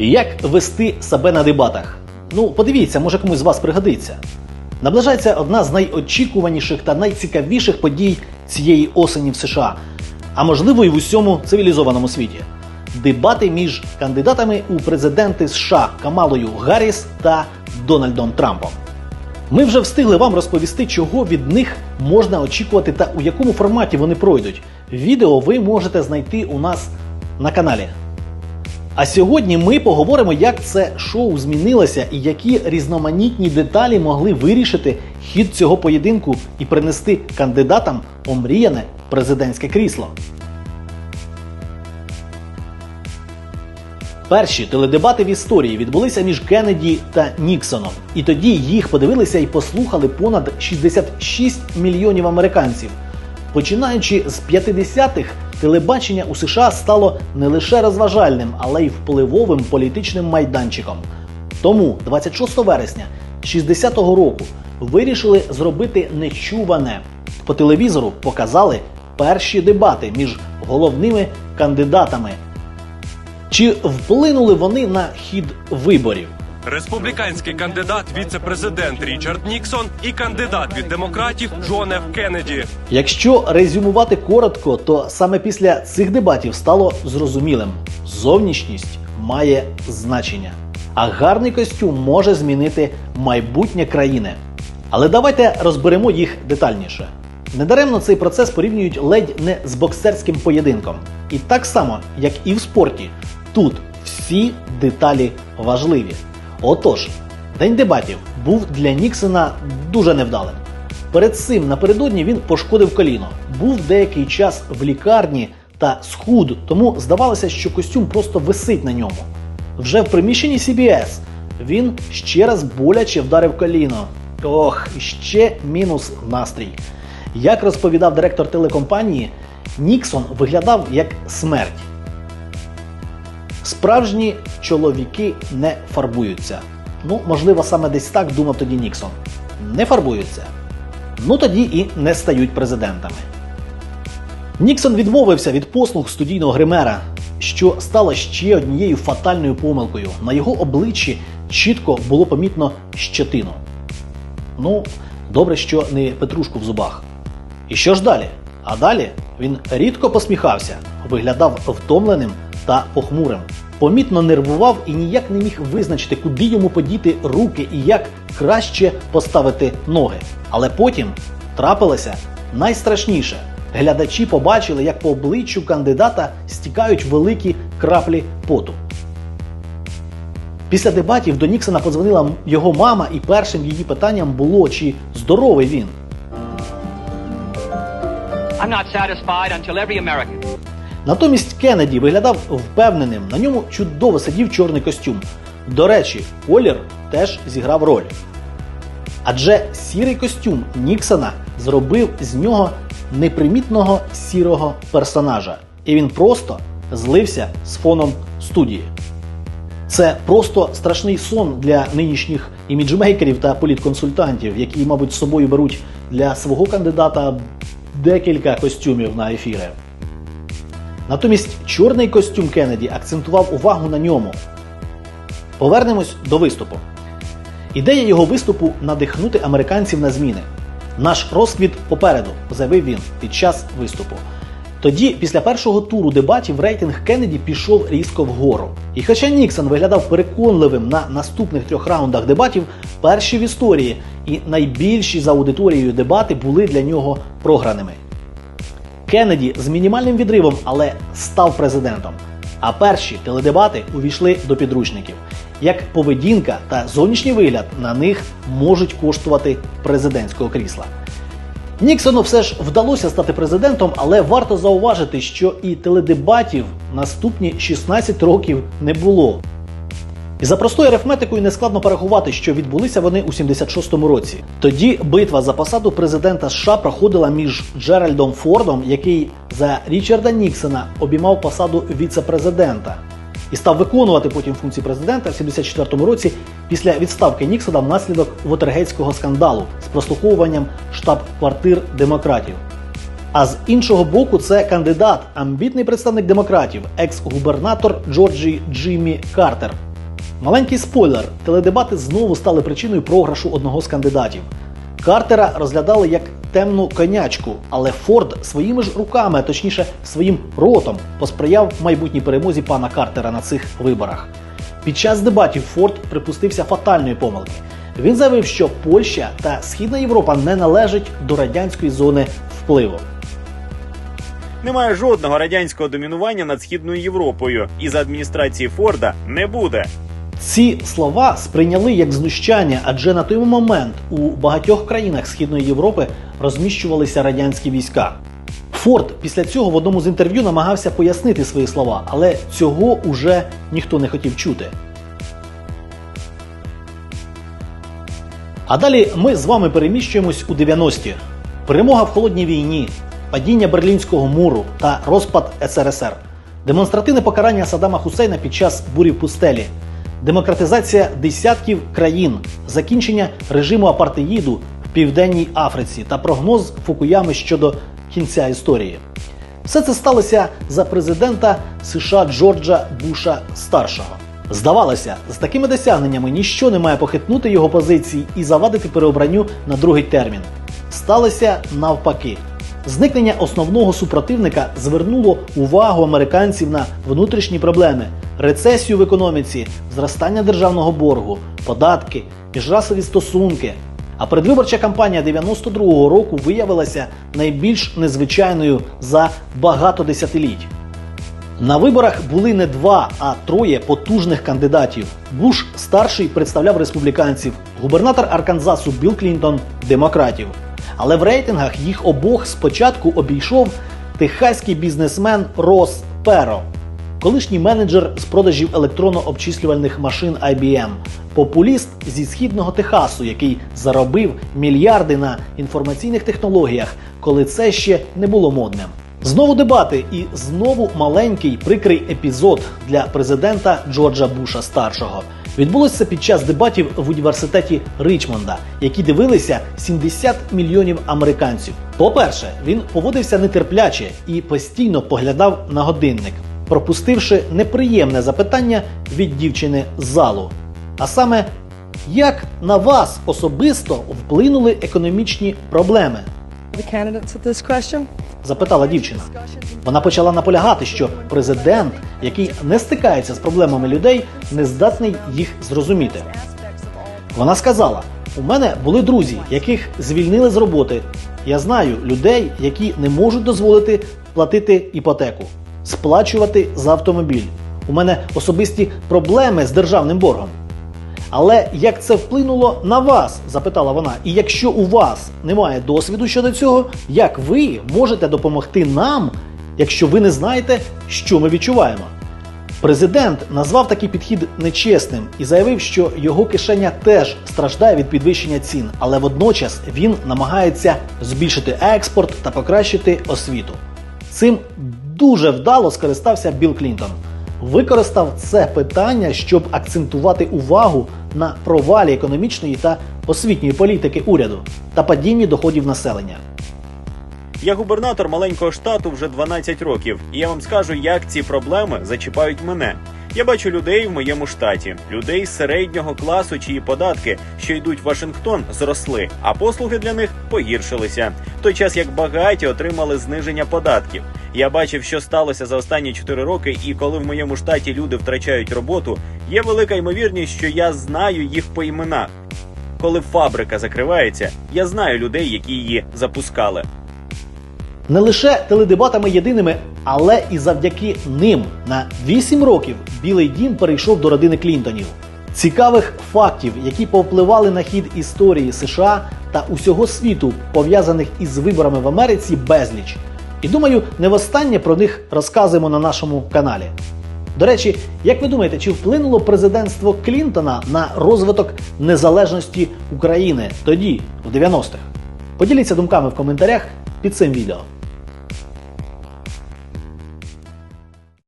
Як вести себе на дебатах? Ну, подивіться, може комусь з вас пригодиться. Наближається одна з найочікуваніших та найцікавіших подій цієї осені в США, а можливо і в усьому цивілізованому світі. Дебати між кандидатами у президенти США Камалою Гарріс та Дональдом Трампом. Ми вже встигли вам розповісти, чого від них можна очікувати та у якому форматі вони пройдуть. Відео ви можете знайти у нас на каналі. А сьогодні ми поговоримо, як це шоу змінилося і які різноманітні деталі могли вирішити хід цього поєдинку і принести кандидатам омріяне президентське крісло. Перші теледебати в історії відбулися між Кеннеді та Ніксоном. І тоді їх подивилися і послухали понад 66 мільйонів американців. Починаючи з 50-х, телебачення у США стало не лише розважальним, але й впливовим політичним майданчиком. Тому 26 вересня 60-го року вирішили зробити нечуване. По телевізору показали перші дебати між головними кандидатами. Чи вплинули вони на хід виборів? Республіканський кандидат, віце-президент Річард Ніксон і кандидат від демократів Джон Ф. Кеннеді. Якщо резюмувати коротко, то саме після цих дебатів стало зрозумілим: зовнішність має значення, а гарний костюм може змінити майбутнє країни. Але давайте розберемо їх детальніше. Недаремно цей процес порівнюють ледь не з боксерським поєдинком. І так само, як і в спорті, тут всі деталі важливі. Отож, день дебатів був для Ніксона дуже невдалим. Перед цим напередодні він пошкодив коліно, був деякий час в лікарні та схуд, тому здавалося, що костюм просто висить на ньому. Вже в приміщенні CBS він ще раз боляче вдарив коліно. Ох, ще мінус настрій. Як розповідав директор телекомпанії, Ніксон виглядав як смерть. Справжні чоловіки не фарбуються. Ну, можливо, саме десь так думав тоді Ніксон. Не фарбуються. Ну тоді і не стають президентами. Ніксон відмовився від послуг студійного гримера, що стало ще однією фатальною помилкою. На його обличчі чітко було помітно щетину. Ну, добре, що не петрушку в зубах. І що ж далі? А далі він рідко посміхався, виглядав втомленим та похмурим. Помітно нервував і ніяк не міг визначити, куди йому подіти руки і як краще поставити ноги. Але потім трапилося найстрашніше. Глядачі побачили, як по обличчю кандидата стікають великі краплі поту. Після дебатів до Ніксона подзвонила його мама, і першим її питанням було, чи здоровий він. I'm not satisfied until every American Натомість Кеннеді виглядав впевненим, на ньому чудово сидів чорний костюм. До речі, колір теж зіграв роль. Адже сірий костюм Ніксона зробив з нього непримітного сірого персонажа, і він просто злився з фоном студії. Це просто страшний сон для нинішніх іміджмейкерів та політконсультантів, які, мабуть, з собою беруть для свого кандидата декілька костюмів на ефіри. Натомість чорний костюм Кеннеді акцентував увагу на ньому. Повернемось до виступу. Ідея його виступу надихнути американців на зміни. Наш розквіт попереду, заявив він під час виступу. Тоді, після першого туру дебатів, рейтинг Кеннеді пішов різко вгору. І хоча Ніксон виглядав переконливим на наступних трьох раундах дебатів, перші в історії і найбільші за аудиторією дебати були для нього програними. Кеннеді з мінімальним відривом, але став президентом. А перші теледебати увійшли до підручників. Як поведінка та зовнішній вигляд на них можуть коштувати президентського крісла. Ніксону все ж вдалося стати президентом, але варто зауважити, що і теледебатів наступні 16 років не було. І за простою арифметикою нескладно порахувати, що відбулися вони у 76-му році. Тоді битва за посаду президента США проходила між Джеральдом Фордом, який за Річарда Ніксона обіймав посаду віце-президента, і став виконувати потім функції президента в 74-му році після відставки Ніксона внаслідок Вотергейтського скандалу з прослуховуванням штаб-квартир демократів. А з іншого боку, це кандидат, амбітний представник демократів, екс-губернатор Джорджії Джиммі Картер. Маленький спойлер: теледебати знову стали причиною програшу одного з кандидатів. Картера розглядали як темну конячку, але Форд своїми ж руками, точніше своїм ротом, посприяв майбутній перемозі пана Картера на цих виборах. Під час дебатів Форд припустився фатальної помилки. Він заявив, що Польща та Східна Європа не належать до радянської зони впливу. Немає жодного радянського домінування над східною Європою, і за адміністрації Форда не буде. Ці слова сприйняли як знущання, адже на той момент у багатьох країнах Східної Європи розміщувалися радянські війська. Форд після цього в одному з інтерв'ю намагався пояснити свої слова, але цього уже ніхто не хотів чути. А далі ми з вами переміщуємось у 90-ті. Перемога в холодній війні, падіння Берлінського муру та розпад СРСР, демонстративне покарання Саддама Хусейна під час бурі в пустелі, демократизація десятків країн, закінчення режиму апартеїду в Південній Африці та прогноз Фукуями щодо кінця історії. Все це сталося за президента США Джорджа Буша старшого. Здавалося, з такими досягненнями ніщо не має похитнути його позиції і завадити переобранню на другий термін. Сталося навпаки. Зникнення основного супротивника звернуло увагу американців на внутрішні проблеми, рецесію в економіці, зростання державного боргу, податки, міжрасові стосунки. А передвиборча кампанія 92-го року виявилася найбільш незвичайною за багато десятиліть. На виборах були не два, а троє потужних кандидатів. Буш старший представляв республіканців, губернатор Арканзасу Білл Клінтон демократів. Але в рейтингах їх обох спочатку обійшов техаський бізнесмен Рос Перо, колишній менеджер з продажів електронно-обчислювальних машин IBM, популіст зі східного Техасу, який заробив мільярди на інформаційних технологіях, коли це ще не було модним. Знову дебати і знову маленький прикрий епізод для президента Джорджа Буша старшого. Відбулося під час дебатів в університеті Ричмонда, які дивилися 70 мільйонів американців. По-перше, він поводився нетерпляче і постійно поглядав на годинник, пропустивши неприємне запитання від дівчини з залу. А саме, як на вас особисто вплинули економічні проблеми? запитала дівчина. Вона почала наполягати, що президент, який не стикається з проблемами людей, не здатний їх зрозуміти. Вона сказала: у мене були друзі, яких звільнили з роботи. Я знаю людей, які не можуть дозволити платити іпотеку, сплачувати за автомобіль. У мене особисті проблеми з державним боргом. Але як це вплинуло на вас? запитала вона. І якщо у вас немає досвіду щодо цього, як ви можете допомогти нам, якщо ви не знаєте, що ми відчуваємо? Президент назвав такий підхід нечесним і заявив, що його кишеня теж страждає від підвищення цін, але водночас він намагається збільшити експорт та покращити освіту. Цим дуже вдало скористався Білл Клінтон. Використав це питання, щоб акцентувати увагу на провалі економічної та освітньої політики уряду та падінні доходів населення. Я губернатор маленького штату вже 12 років, і я вам скажу, як ці проблеми зачіпають мене. Я бачу людей в моєму штаті, людей середнього класу, чиї податки, що йдуть в Вашингтон, зросли, а послуги для них погіршилися. В той час як багаті отримали зниження податків. Я бачив, що сталося за останні 4 роки, і коли в моєму штаті люди втрачають роботу, є велика ймовірність, що я знаю їх по іменах. Коли фабрика закривається, я знаю людей, які її запускали. Не лише теледебатами єдиними, але і завдяки ним на 8 років Білий Дім перейшов до родини Клінтонів. Цікавих фактів, які повпливали на хід історії США та усього світу, пов'язаних із виборами в Америці, безліч. І думаю, не востаннє про них розказуємо на нашому каналі. До речі, як ви думаєте, чи вплинуло президентство Клінтона на розвиток незалежності України тоді, в 90-х? Поділіться думками в коментарях під цим відео.